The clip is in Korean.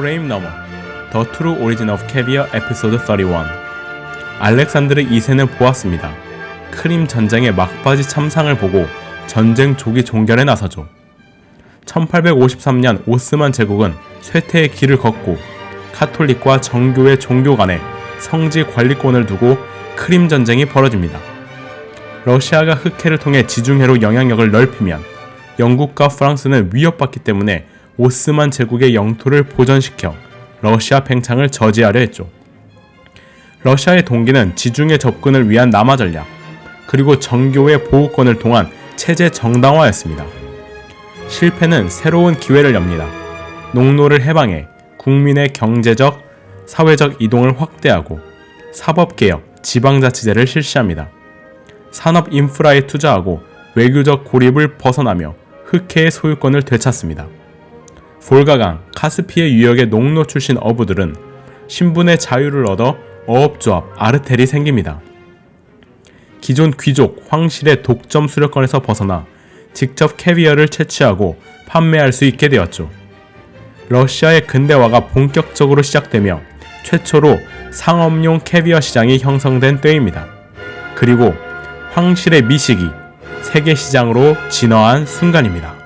프레임 넘어 The True Origin of Caviar 에피소드 31 알렉산드르 2세는 보았습니다. 크림 전쟁의 막바지 참상을 보고 전쟁 조기 종결에 나서죠. 1853년 오스만 제국은 쇠퇴의 길을 걷고 카톨릭과 정교의 종교 간에 성지 관리권을 두고 크림 전쟁이 벌어집니다. 러시아가 흑해를 통해 지중해로 영향력을 넓히면 영국과 프랑스는 위협받기 때문에 오스만 제국의 영토를 보전시켜 러시아 팽창을 저지하려 했죠. 러시아의 동기는 지중해 접근을 위한 남하 전략, 그리고 정교의 보호권을 통한 체제 정당화였습니다. 실패는 새로운 기회를 엽니다. 농노를 해방해 국민의 경제적, 사회적 이동을 확대하고 사법개혁, 지방자치제를 실시합니다. 산업 인프라에 투자하고 외교적 고립을 벗어나며 흑해의 소유권을 되찾습니다. 볼가강, 카스피의 유역의 농노 출신 어부들은 신분의 자유를 얻어 어업조합 아르텔이 생깁니다. 기존 귀족 황실의 독점 수렵권에서 벗어나 직접 캐비어를 채취하고 판매할 수 있게 되었죠. 러시아의 근대화가 본격적으로 시작되며 최초로 상업용 캐비어 시장이 형성된 때입니다. 그리고 황실의 미식이 세계 시장으로 진화한 순간입니다.